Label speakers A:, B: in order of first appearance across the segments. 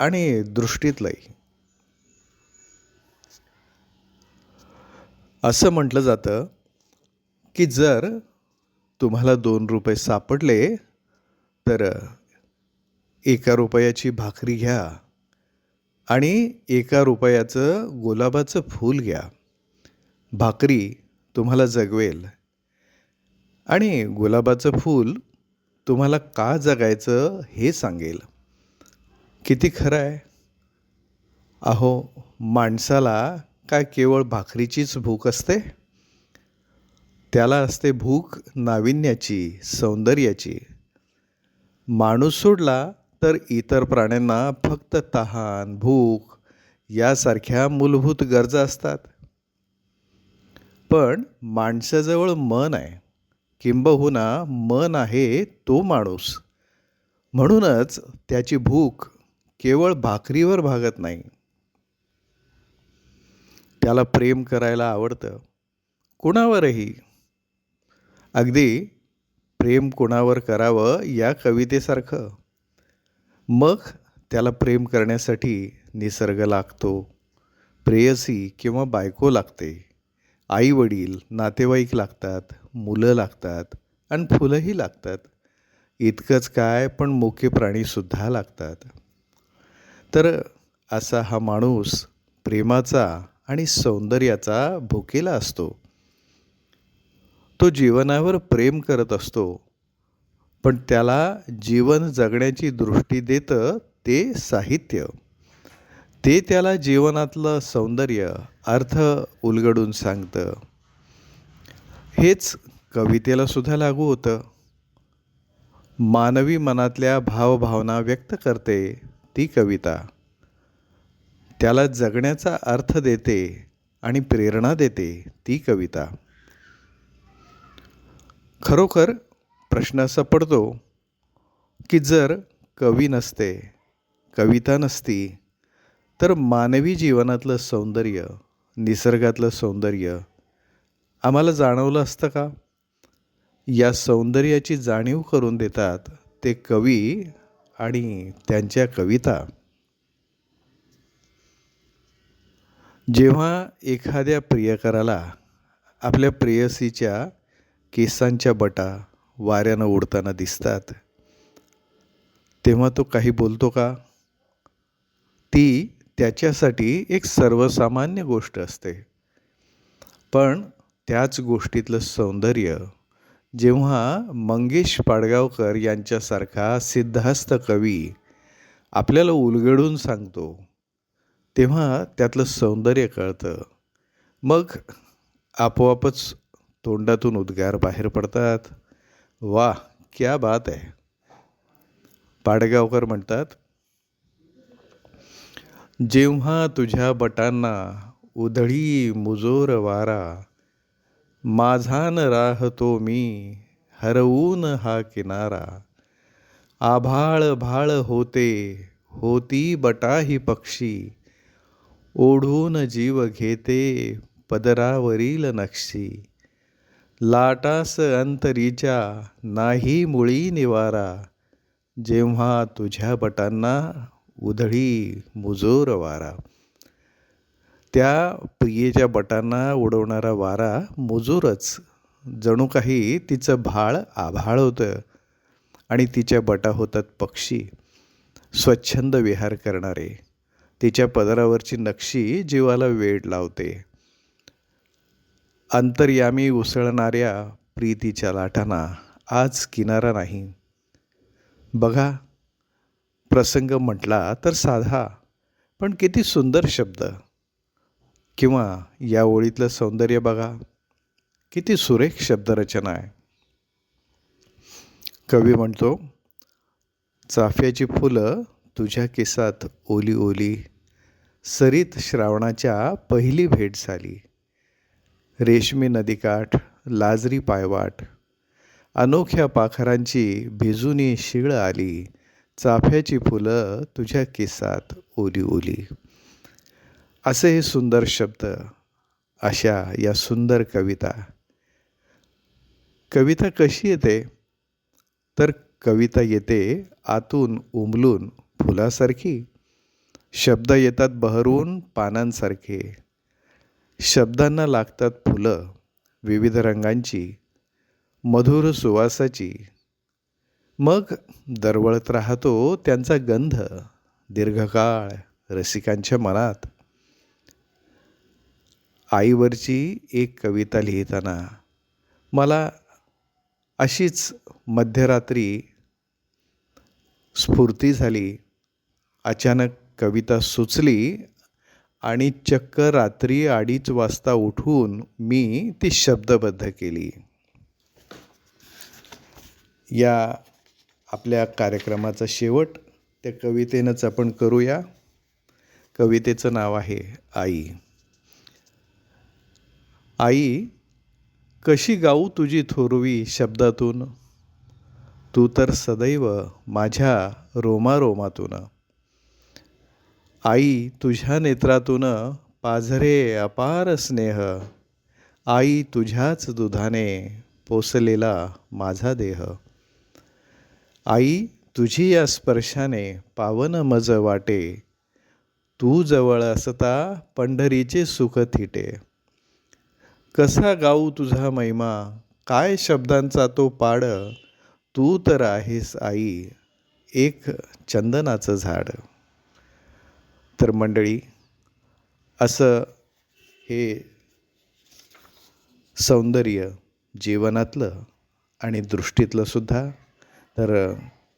A: आणि दृष्टीतलंही. असं म्हटलं जातं की जर तुम्हाला दोन रुपये सापडले तर एका रुपयाची भाकरी घ्या आणि एका रुपयाचं गुलाबाचं फूल घ्या. भाकरी तुम्हाला जगवेल आणि गुलाबाचं फूल तुम्हाला का जगायचं हे सांगेल. किती खरं आहे? अहो माणसाला काय केवळ भाकरीचीच भूक असते? त्याला असते भूक नाविन्याची सौंदर्याची. माणूस सोडला तर इतर प्राण्यांना फक्त तहान भूक यासारख्या मूलभूत गरजा असतात. पण माणसाजवळ मन आहे. किंबहुना मन आहे तो माणूस. म्हणूनच त्याची भूक केवळ भाकरीवर भागत नाही. त्याला प्रेम करायला आवडतं. कुणावरही. अगदी प्रेम कुणावर करावं या कवितेसारखं. मग त्याला प्रेम करण्यासाठी निसर्ग लागतो. प्रेयसी किंवा बायको लागते. आई वडील नातेवाईक लागतात मुलं लागतात आणि फुलंही लागतात. इतकंच काय पण मुख्य प्राणीसुद्धा लागतात. तर असा हा माणूस प्रेमाचा आणि सौंदर्याचा भुकेला असतो. तो जीवनावर प्रेम करत असतो पण त्याला जीवन जगण्याची दृष्टी देतं ते साहित्य. ते त्याला जीवनातलं सौंदर्य अर्थ उलगडून सांगतं. हेच कवितेला सुद्धा लागू होतं. मानवी मनातल्या भावभावना व्यक्त करते. ती कविता. त्याला जगण्याचा अर्थ देते आणि प्रेरणा देते ती कविता. खरोखर प्रश्न असा पडतो की जर कवी नसते कविता नसती तर मानवी जीवनातलं सौंदर्य निसर्गातलं सौंदर्य आम्हाला जाणवलं असतं का? या सौंदर्याची जाणीव करून देतात ते कवी आणि त्यांच्या कविता. जेव्हा एखाद्या प्रियकराला आपल्या प्रेयसीच्या केसांच्या बटा वाऱ्यानं उडताना दिसतात तेव्हा तो काही बोलतो का? ती त्याच्यासाठी एक सर्वसामान्य गोष्ट असते. पण त्याच गोष्टीतलं सौंदर्य जेव्हा मंगेश पाडगावकर यांच्यासारखा सिद्धहस्त कवी आपल्याला उलगडून सांगतो तेव्हा त्यातलं सौंदर्य कळतं. मग आपोआपच तोंडातून उद्गार बाहेर पडतात. वा क्या बात आहे पाडगावकर म्हणतात जेव्हा तुझ्या बटांना उधळी मुजोर वारा माझा न राहतो मी हरवून हा किनारा. आभाळ भाळ होते होती बटाही पक्षी. ओढून जीव घेते पदरावरील नक्षी. लाटास अंतरीच्या नाही मुळी निवारा. जेव्हा तुझ्या बटांना उधळी मुजोर वारा त्या प्रियेच्या बटांना उडवणारा वारा मुजोरच. जणू काही तिचं भाळ आभाळ होतं आणि तिच्या बटा होतात पक्षी. स्वच्छंद विहार करणारे. तिच्या पदरावरची नक्षी जीवाला वेड लावते. अंतर्यामी उसळणाऱ्या प्रीतीच्या लाटांना आज किनारा नाही. बघा प्रसंग म्हटला तर साधा पण किती सुंदर शब्द. किंवा या ओळीतलं सौंदर्य बघा. किती सुरेख शब्दरचना आहे. कवी म्हणतो चाफ्याची फुलं तुझ्या केसात ओली ओली सरीत श्रावणाच्या पहिली भेट झाली. रेशमी नदीकाठ लाजरी पायवाट अनोख्या पाखरांची भिजूनी शिळ आली. चाफ्याची फुलं तुझ्या केसात ओली ओली. असे हे सुंदर शब्द अशा या सुंदर कविता. कविता कशी येते? तर कविता येते आतून उमलून फुलासारखी. शब्द येतात बहरून पानांसारखे. शब्दांना लागतात फुलं विविध रंगांची मधुर सुवासाची. मग दरवळत राहतो त्यांचा गंध दीर्घकाळ रसिकांच्या मनात. आईवरची एक कविता लिहिताना मला अशीच मध्यरात्री स्फूर्ती झाली. अचानक कविता सुचली आणि चक्क रात्री अडीच वाजता उठून मी ती शब्दबद्ध केली. या आपल्या कार्यक्रमाचा शेवट त्या कवितेनंच आपण करूया. कवितेचं नाव आहे आई. आई कशी गाऊ तुझी थोरवी शब्दातून? तू तर सदैव माझ्या रोमारोमातून. आई तुझ्या नेत्रातून पाझरे अपार स्नेह. आई तुझ्याच दुधाने पोसलेला माझा देह. आई तुझी या स्पर्शाने पावन मज वाटे. तू जवळ असता पंढरीचे सुख थिटे. कसा गाऊ तुझा महिमा? काय शब्दांचा तो पाड? तू तर आहेस आई एक चंदनाचं झाड. तर मंडळी असं हे सौंदर्य जीवनातलं आणि दृष्टीतलं सुद्धा तर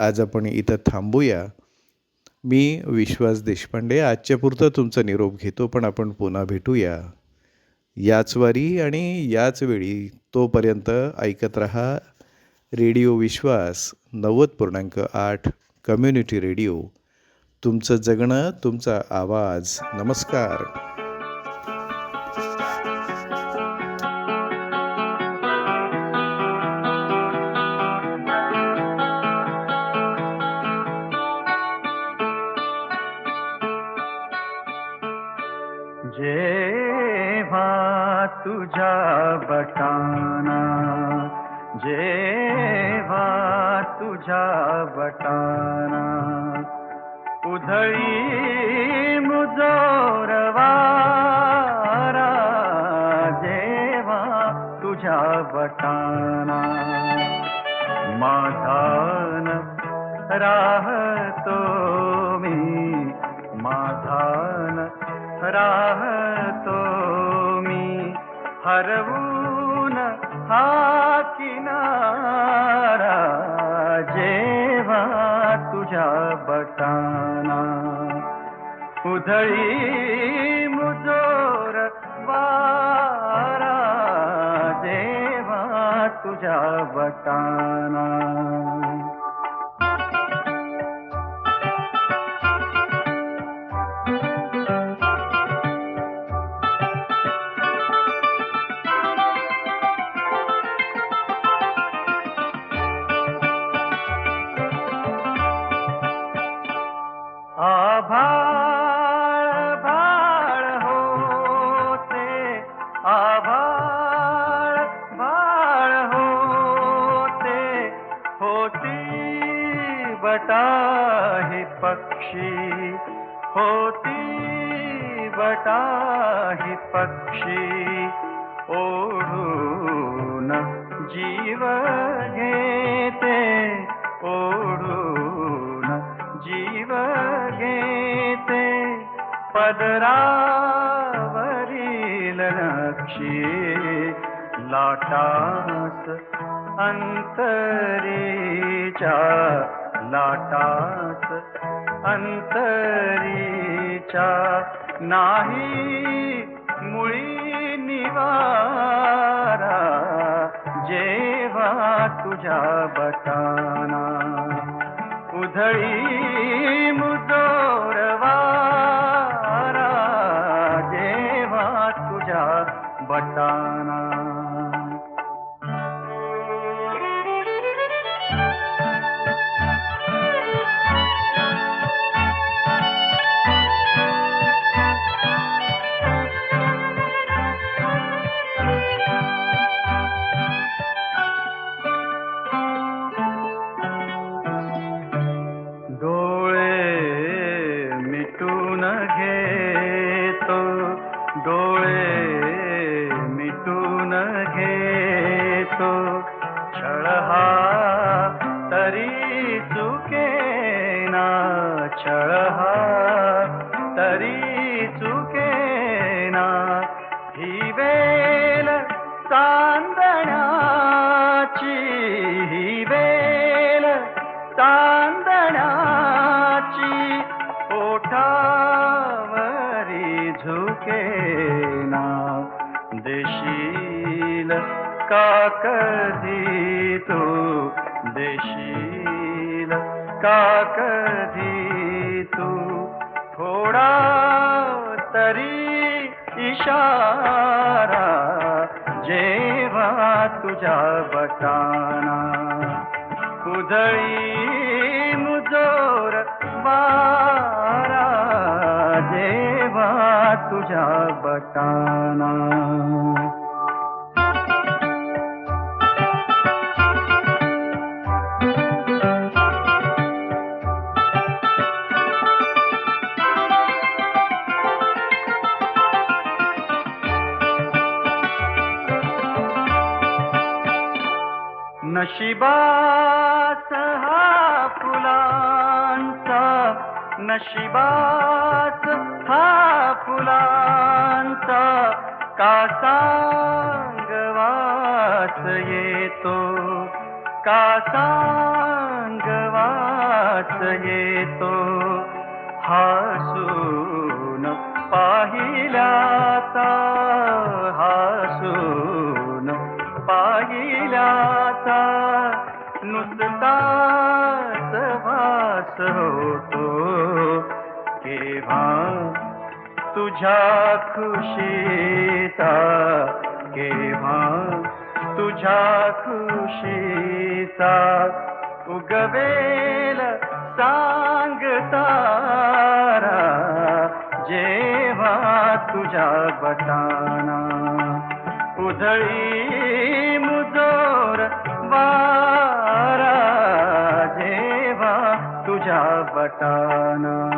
A: आज आपण इथं थांबूया. मी विश्वास देशपांडे आजच्या पुरतं तुमचा निरोप घेतो पण आपण पुन्हा भेटूया. याच वारी आणि याच वेळी तोपर्यंत ऐकत रहा रेडिओ विश्वास नव्वद पूर्णांक आठ कम्युनिटी रेडिओ. तुमचं जगणं तुमचा आवाज. नमस्कार.
B: जेव्हा तुझ्या बटाना जेव्हा तुझ्या बटाना उधळी मुजोरवारा जेव्हा तुझ्या बटाना माझान राह उधळी मुजोर वारा जेव्हा तुझ्या बटाना आभाळ जीव घेते ओढून जीव घेते पदरावरील नक्षी लाटास अंतरीच्या लाटास अंतरीच्या नाही जेव्हा तुझ्या बटाना उधळी मुजोर वारा जेव्हा झुके ना देशील का कधी तू? देशील का कधी तू? थोडा तरी इशारा जेव्हा तुझ्या बटाना उधळी राजा बताना बटाना हा फुलांचा नशिबात हा फुलांचा का सांगवास येतो? का सांगवास येतो? हसून पाहिला तुझ्या खुशीचा केव्हा? तुझ्या खुशीचा उगवेल सांगतारा जेव्हा तुझ्या बटाना उधळी मुजोर वारा. जेव्हा तुझ्या बटाना